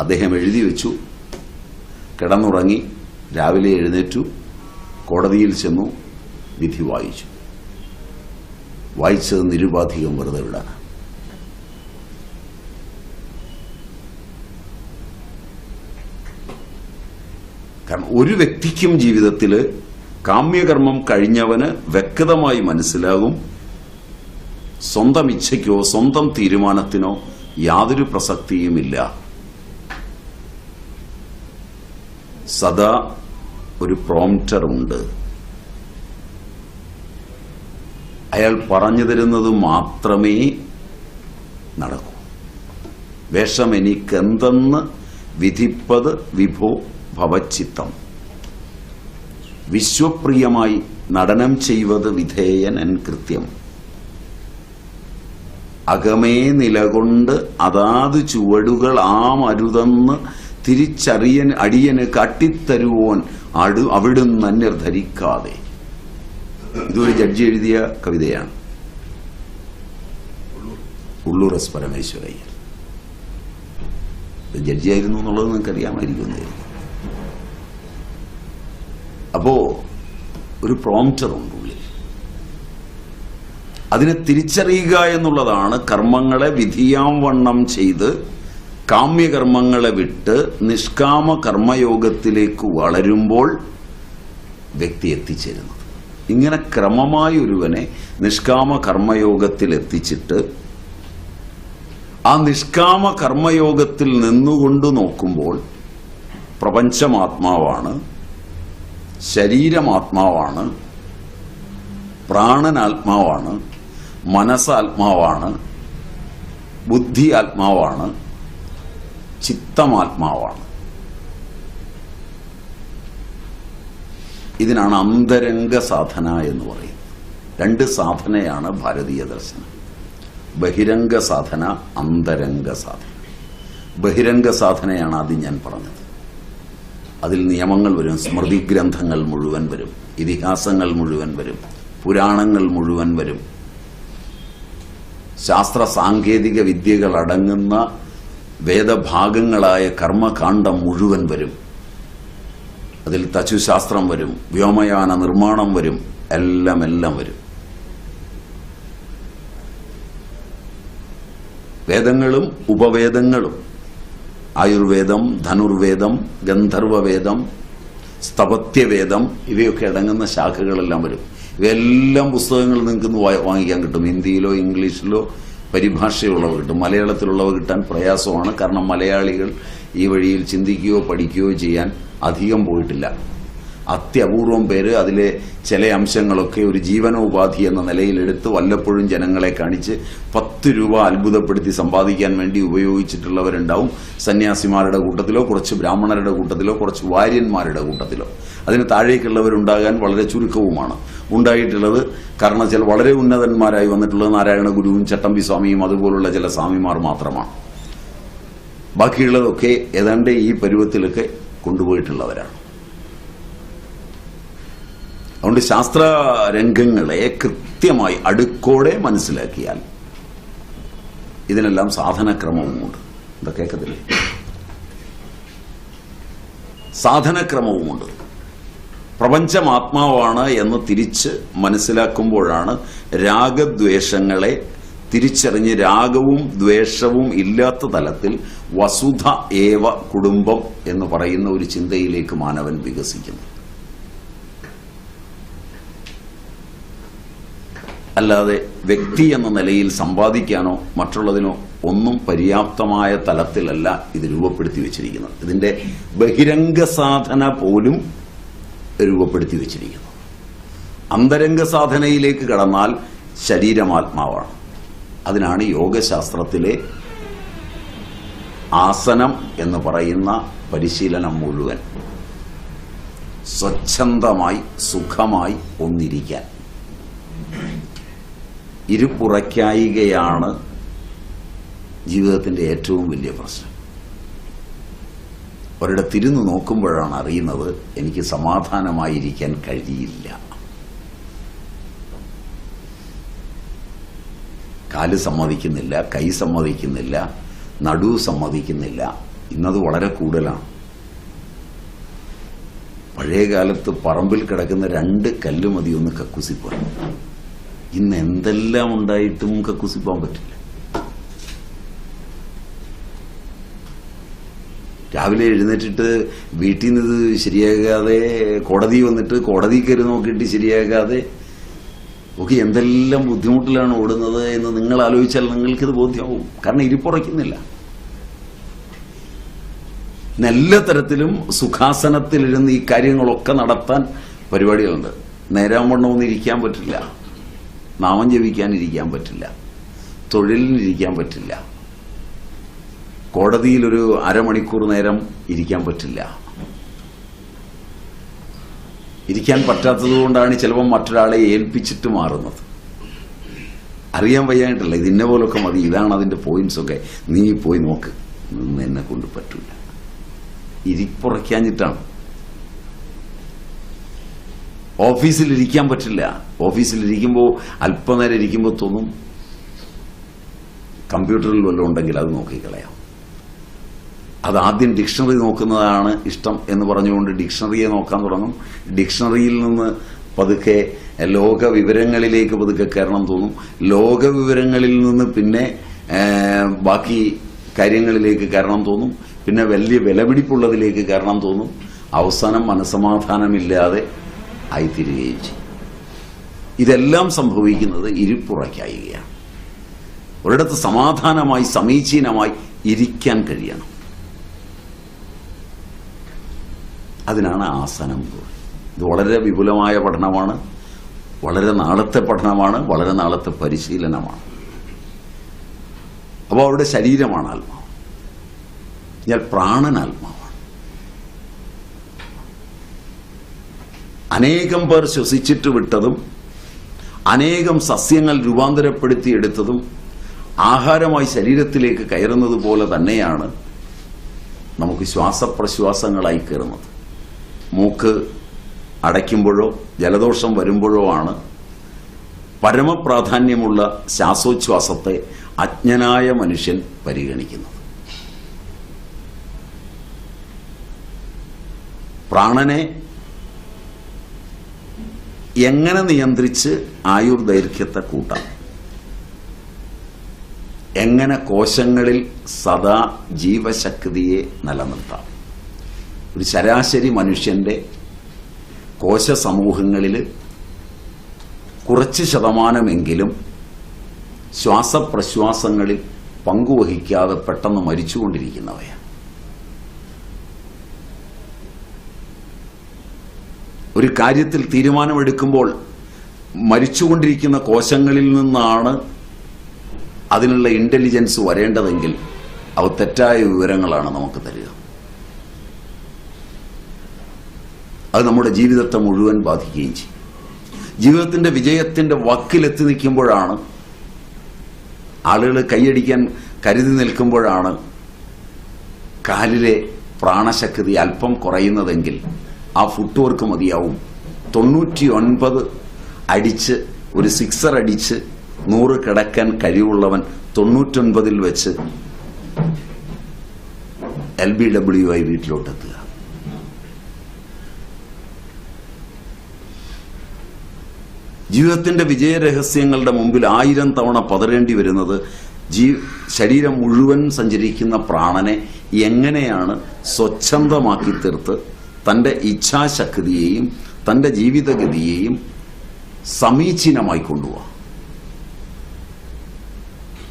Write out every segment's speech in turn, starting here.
അദ്ദേഹം എഴുതി വെച്ചു. കിടന്നുറങ്ങി രാവിലെ എഴുന്നേറ്റു. കോടതിയിൽ ചെന്നു വിധി വായിച്ചു. വായിച്ചത് നിരുപാധികം വെറുതെ വിടാൻ കാരണം ഒരു വ്യക്തിക്കും ജീവിതത്തിൽ കാമ്യകർമ്മം കഴിഞ്ഞവന് വ്യക്തമായി മനസ്സിലാകും. സ്വന്തം ഇച്ഛയ്ക്കോ സ്വന്തം തീരുമാനത്തിനോ യാതൊരു പ്രസക്തിയുമില്ല. സദാ ഒരു പ്രോംപ്റ്റർ ഉണ്ട്. അയാൾ പറഞ്ഞു തരുന്നത് മാത്രമേ നടക്കൂ. വേഷം എനിക്കെന്തെന്ന് വിധിപ്പത് വിഭോ ഭവച്ചിത്തം. വിശ്വപ്രിയമായി നടനം ചെയ്വത് വിധേയനൻ കൃത്യം. അകമേ നിലകൊണ്ട് അതാത് ചുവടുകൾ ആ മരുതെന്ന് തിരിച്ചറിയൻ അടിയന് കാട്ടിത്തരുവോൻ അടു അവിടുന്ന് ധരിക്കാതെ. ഇതൊരു ജഡ്ജി എഴുതിയ കവിതയാണ്. ഉള്ളൂർ എസ് പരമേശ്വരയ്യർ ജഡ്ജിയായിരുന്നു എന്നുള്ളത് നിങ്ങൾക്ക് അറിയാമായിരിക്കും അപ്പോ ഒരു പ്രോംപ്റ്റർ ഉണ്ട് ഉള്ളിൽ. അതിനെ തിരിച്ചറിയുക എന്നുള്ളതാണ് കർമ്മങ്ങളെ വിധിയാം വണ്ണം ചെയ്ത് കാമ്യകർമ്മങ്ങളെ വിട്ട് നിഷ്കാമ കർമ്മയോഗത്തിലേക്ക് വളരുമ്പോൾ വ്യക്തി എത്തിച്ചേരുന്നത്. ഇങ്ങനെ ക്രമമായി ഒരുവനെ നിഷ്കാമ കർമ്മയോഗത്തിൽ എത്തിച്ചിട്ട് ആ നിഷ്കാമ കർമ്മയോഗത്തിൽ നിന്നുകൊണ്ട് നോക്കുമ്പോൾ പ്രപഞ്ചമാത്മാവാണ് ശരീരമാത്മാവാണ് പ്രാണനാത്മാവാണ് മനസ്സാത്മാവാണ് ബുദ്ധി ആത്മാവാണ് ചിത്തമാത്മാവാണ്. ഇതിനാണ് അന്തരംഗ സാധന എന്ന് പറയുന്നത്. രണ്ട് സാധനയാണ് ഭാരതീയ ദർശനം. ബഹിരംഗ സാധന അന്തരംഗ സാധന. ബഹിരംഗ സാധനയാണ് ആദ്യം ഞാൻ പറഞ്ഞത്. അതിൽ നിയമങ്ങൾ വരും സ്മൃതി ഗ്രന്ഥങ്ങൾ മുഴുവൻ വരും ഇതിഹാസങ്ങൾ മുഴുവൻ വരും പുരാണങ്ങൾ മുഴുവൻ വരും. ശാസ്ത്ര സാങ്കേതിക വിദ്യകൾ അടങ്ങുന്ന വേദഭാഗങ്ങളായ കർമ്മകാന്ഡം മുഴുവൻ വരും. അതിൽ തച്ചുശാസ്ത്രം വരും വ്യോമയാന നിർമ്മാണം വരും എല്ലാം എല്ലാം വരും. വേദങ്ങളും ഉപവേദങ്ങളും ആയുർവേദം ധനുർവേദം ഗന്ധർവവേദം സ്ഥപത്യവേദം ഇവയൊക്കെ അടങ്ങുന്ന ശാഖകളെല്ലാം വരും. ഇവയെല്ലാം പുസ്തകങ്ങൾ നിങ്ങൾക്ക് വാങ്ങിക്കാൻ കിട്ടും. ഹിന്ദിയിലോ ഇംഗ്ലീഷിലോ പരിഭാഷയുള്ളവ കിട്ടും. മലയാളത്തിലുള്ളവ കിട്ടാൻ പ്രയാസമാണ്. കാരണം മലയാളികൾ ഈ വഴിയിൽ ചിന്തിക്കുകയോ പഠിക്കുകയോ ചെയ്യാൻ അധികം പോയിട്ടില്ല. അത്യപൂർവം പേര് അതിലെ ചില അംശങ്ങളൊക്കെ ഒരു ജീവനോപാധി എന്ന നിലയിൽ എടുത്ത് വല്ലപ്പോഴും ജനങ്ങളെ കാണിച്ച് പത്ത് രൂപ അത്ഭുതപ്പെടുത്തി സമ്പാദിക്കാൻ വേണ്ടി ഉപയോഗിച്ചിട്ടുള്ളവരുണ്ടാവും. സന്യാസിമാരുടെ കൂട്ടത്തിലോ കുറച്ച് ബ്രാഹ്മണരുടെ കൂട്ടത്തിലോ കുറച്ച് വാര്യന്മാരുടെ കൂട്ടത്തിലോ. അതിന് താഴേക്കുള്ളവരുണ്ടാകാൻ വളരെ ചുരുക്കവുമാണ്. ഉണ്ടായിട്ടുള്ളത് കാരണം ചില വളരെ ഉന്നതന്മാരായി വന്നിട്ടുള്ളത് നാരായണ ഗുരുവും ചട്ടമ്പി സ്വാമിയും അതുപോലുള്ള ചില സ്വാമിമാർ മാത്രമാണ്. ബാക്കിയുള്ളതൊക്കെ ഏതാണ്ട് ഈ പരുവത്തിലൊക്കെ കൊണ്ടുപോയിട്ടുള്ളവരാണ്. അതുകൊണ്ട് ശാസ്ത്ര രംഗങ്ങളെ കൃത്യമായി അടുക്കോടെ മനസ്സിലാക്കിയാൽ ഇതിനെല്ലാം സാധനക്രമവുമുണ്ട്. എന്താ കേൾക്കത്തില്ലേ സാധനക്രമവുമുണ്ട്. പ്രപഞ്ചം ആത്മാവാണ് എന്ന് തിരിച്ച് മനസ്സിലാക്കുമ്പോഴാണ് രാഗദ്വേഷങ്ങളെ തിരിച്ചറിഞ്ഞ് രാഗവും ദ്വേഷവും ഇല്ലാത്ത തലത്തിൽ വസുധ ഏവ കുടുംബം എന്ന് പറയുന്ന ഒരു ചിന്തയിലേക്ക് മാനവൻ വികസിക്കുന്നു. അല്ലാതെ വ്യക്തി എന്ന നിലയിൽ സമ്പാദിക്കാനോ മറ്റുള്ളതിനോ ഒന്നും പര്യാപ്തമായ തലത്തിലല്ല ഇത് രൂപപ്പെടുത്തി വെച്ചിരിക്കുന്നത്. ഇതിന്റെ ബഹിരംഗ സാധന പോലും രൂപപ്പെടുത്തി വെച്ചിരിക്കുന്നു. അന്തരംഗ സാധനയിലേക്ക് കടന്നാൽ ശരീരമാത്മാവാണ്. അതിനാണ് യോഗശാസ്ത്രത്തിലെ ആസനം എന്ന് പറയുന്ന പരിശീലനം മുഴുവൻ. സ്വച്ഛന്തമായി സുഖമായി ഒന്നിരിക്കാൻ. ഇരുപ്പുറയ്ക്കായികയാണ് ജീവിതത്തിന്റെ ഏറ്റവും വലിയ പ്രശ്നം. ഒരിടത്തിരുന്ന് നോക്കുമ്പോഴാണ് അറിയുന്നത് എനിക്ക് സമാധാനമായിരിക്കാൻ കഴിയില്ല. കാൽ സമ്മതിക്കുന്നില്ല കൈ സമ്മതിക്കുന്നില്ല നടു സമ്മതിക്കുന്നില്ല. ഇന്നത് വളരെ കൂടുതലാണ്. പഴയ കാലത്ത് പറമ്പിൽ കിടക്കുന്ന രണ്ട് കല്ല് മതി ഒന്ന് കക്കുസിപ്പോൻ. ഇന്ന് എന്തെല്ലാം ഉണ്ടായിട്ടും കക്കൂസി പോകാൻ പറ്റില്ല. രാവിലെ എഴുന്നേറ്റിട്ട് വീട്ടിൽ നിന്ന് ശരിയാകാതെ കോടതി വന്നിട്ട് കോടതി കയറി നോക്കിയിട്ട് ശരിയാകാതെ ഒക്കെ എന്തെല്ലാം ബുദ്ധിമുട്ടിലാണ് ഓടുന്നത് എന്ന് നിങ്ങൾ ആലോചിച്ചാൽ നിങ്ങൾക്കിത് ബോധ്യമാവും. കാരണം ഇരിപ്പുറയ്ക്കുന്നില്ല. നല്ല എല്ലാ തരത്തിലും സുഖാസനത്തിലിരുന്ന് ഈ കാര്യങ്ങളൊക്കെ നടത്താൻ പരിപാടികളുണ്ട്. നേരാവണ്ണമൊന്നും ഇരിക്കാൻ പറ്റില്ല. നാമം ജപിക്കാനിരിക്കാൻ പറ്റില്ല. തൊഴിലിനിരിക്കാൻ പറ്റില്ല. കോടതിയിൽ ഒരു അരമണിക്കൂർ നേരം ഇരിക്കാൻ പറ്റില്ല. ഇരിക്കാൻ പറ്റാത്തത് കൊണ്ടാണ് ചിലപ്പോൾ മറ്റൊരാളെ ഏൽപ്പിച്ചിട്ട് മാറുന്നത്. അറിയാൻ വയ്യായിട്ടല്ല ഇത് ഇന്ന പോലൊക്കെ മതി ഇതാണ് അതിന്റെ പോയിന്റ്സ് ഒക്കെ. നീ പോയി നോക്ക്. നിന്ന് എന്നെ കൊണ്ട് പറ്റില്ല ഇരിപ്പുറയ്ക്കാഞ്ഞിട്ടാണ്. ഓഫീസിൽ ഇരിക്കാൻ പറ്റില്ല. ഓഫീസിൽ ഇരിക്കുമ്പോൾ അല്പനേരം ഇരിക്കുമ്പോൾ തോന്നും. കമ്പ്യൂട്ടറിൽ വല്ലതും ഉണ്ടെങ്കിൽ അത് നോക്കിക്കളയാം. അത് ആദ്യം ഡിക്ഷണറി നോക്കുന്നതാണ് ഇഷ്ടം എന്ന് പറഞ്ഞുകൊണ്ട് ഡിക്ഷണറിയെ നോക്കാൻ തുടങ്ങും. ഡിക്ഷണറിയിൽ നിന്ന് പതുക്കെ ലോക വിവരങ്ങളിലേക്ക് പതുക്കെ കയറണം തോന്നും. ലോക വിവരങ്ങളിൽ നിന്ന് പിന്നെ ബാക്കി കാര്യങ്ങളിലേക്ക് കയറണം തോന്നും. പിന്നെ വലിയ വിലപിടിപ്പുള്ളതിലേക്ക് കയറണം തോന്നും. അവസാനം മനസമാധാനമില്ലാതെ ആയിത്തീരുകയും ചെയ്യും. ഇതെല്ലാം സംഭവിക്കുന്നത് ഇരിപ്പുറയ്ക്കായികയാണ്. ഒരിടത്ത് സമാധാനമായി സമീചീനമായി ഇരിക്കാൻ കഴിയണം. അതിനാണ് ആസനം. ഇത് വളരെ വിപുലമായ പഠനമാണ്. വളരെ നാളത്തെ പഠനമാണ്. വളരെ നാളത്തെ പരിശീലനമാണ്. അപ്പോൾ അവരുടെ ശരീരമാണ് ആത്മാവ്. ഞാൻ പ്രാണൻ അനേകം പേർ ശ്വസിച്ചിട്ട് വിട്ടതും അനേകം സസ്യങ്ങൾ രൂപാന്തരപ്പെടുത്തിയെടുത്തതും ആഹാരമായി ശരീരത്തിലേക്ക് കയറുന്നത് പോലെ തന്നെയാണ് നമുക്ക് ശ്വാസപ്രശ്വാസങ്ങളായി കയറുന്നത്. മൂക്ക് അടയ്ക്കുമ്പോഴോ ജലദോഷം വരുമ്പോഴോ ആണ് പരമപ്രാധാന്യമുള്ള ശ്വാസോച്ഛ്വാസത്തെ അജ്ഞനായ മനുഷ്യൻ പരിഗണിക്കുന്നത്. പ്രാണനെ എങ്ങനെ നിയന്ത്രിച്ച് ആയുർ ദൈർഘ്യത്തെ കൂട്ടാം? എങ്ങനെ കോശങ്ങളിൽ സദാ ജീവശക്തിയെ നിലനിർത്താം? ഒരു ശരാശരി മനുഷ്യന്റെ കോശ സമൂഹങ്ങളിൽ കുറച്ച് ശതമാനമെങ്കിലും ശ്വാസപ്രശ്വാസങ്ങളിൽ പങ്കുവഹിക്കാതെ പെട്ടെന്ന് മരിച്ചുകൊണ്ടിരിക്കുന്നവയാണ്. ഒരു കാര്യത്തിൽ തീരുമാനമെടുക്കുമ്പോൾ മരിച്ചുകൊണ്ടിരിക്കുന്ന കോശങ്ങളിൽ നിന്നാണ് അതിനുള്ള ഇന്റലിജൻസ് വരേണ്ടതെങ്കിൽ അവ തെറ്റായ വിവരങ്ങളാണ് നമുക്ക് തരിക. അത് നമ്മുടെ ജീവിതത്തെ മുഴുവൻ ബാധിക്കുകയും ചെയ്യും. ജീവിതത്തിന്റെ വിജയത്തിന്റെ വക്കിലെത്തി നിൽക്കുമ്പോഴാണ് ആളുകൾ കൈയടിക്കാൻ കരുതി നിൽക്കുമ്പോഴാണ് കാലിലെ പ്രാണശക്തി അല്പം കുറയുന്നതെങ്കിൽ ആ ഫുട് വർക്ക് മതിയാവും. തൊണ്ണൂറ്റി ഒൻപത് അടിച്ച് ഒരു സിക്സർ അടിച്ച് നൂറ് കിടക്കാൻ കഴിവുള്ളവൻ തൊണ്ണൂറ്റൊൻപതിൽ വെച്ച് എൽ ബി ഡബ്ല്യു ആയി വീട്ടിലോട്ടെത്തുക. ജീവിതത്തിന്റെ വിജയരഹസ്യങ്ങളുടെ മുമ്പിൽ ആയിരം തവണ പതറേണ്ടി വരുന്നത് ജീ ശരീരം മുഴുവൻ സഞ്ചരിക്കുന്ന പ്രാണനെ എങ്ങനെയാണ് സ്വച്ഛന്തമാക്കി തീർത്ത് തന്റെ ഇച്ഛാശക്തിയെയും തന്റെ ജീവിതഗതിയെയും സമീചീനമായി കൊണ്ടുപോവാം.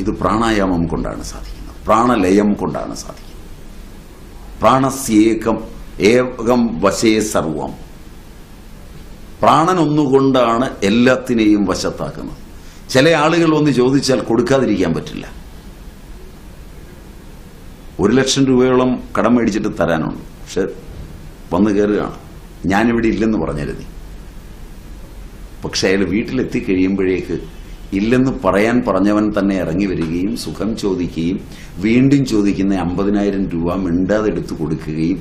ഇത് പ്രാണായാമം കൊണ്ടാണ് സാധിക്കുന്നത്. പ്രാണലയം കൊണ്ടാണ് സാധിക്കുന്നത്. പ്രാണസ്യേകം ഏകം വശേ സർവം. പ്രാണൻ ഒന്നുകൊണ്ടാണ് എല്ലാത്തിനെയും വശത്താക്കുന്നത്. ചില ആളുകൾ ഒന്ന് ചോദിച്ചാൽ കൊടുക്കാതിരിക്കാൻ പറ്റില്ല. ഒരു ലക്ഷം രൂപയോളം കടം മേടിച്ചിട്ട് തരാനുണ്ട്. പക്ഷെ വന്നു കയറുകയാണ് ഞാനിവിടെ ഇല്ലെന്ന് പറഞ്ഞിരുന്നു പക്ഷെ അയാൾ വീട്ടിലെത്തി കഴിയുമ്പോഴേക്ക് ഇല്ലെന്ന് പറയാൻ പറഞ്ഞവൻ തന്നെ ഇറങ്ങി വരികയും സുഖം ചോദിക്കുകയും വീണ്ടും ചോദിക്കുന്ന അമ്പതിനായിരം രൂപ മിണ്ടാതെ എടുത്തു കൊടുക്കുകയും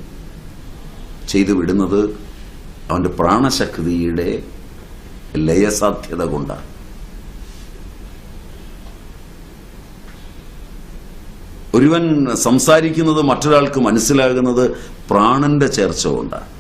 ചെയ്തു വിടുന്നത് അവന്റെ പ്രാണശക്തിയുടെ ലയസാധ്യത കൊണ്ടാണ്. ഒരുവൻ സംസാരിക്കുന്നത് മറ്റൊരാൾക്ക് മനസ്സിലാകുന്നത് പ്രാണന്റെ ചേർച്ച കൊണ്ടാണ്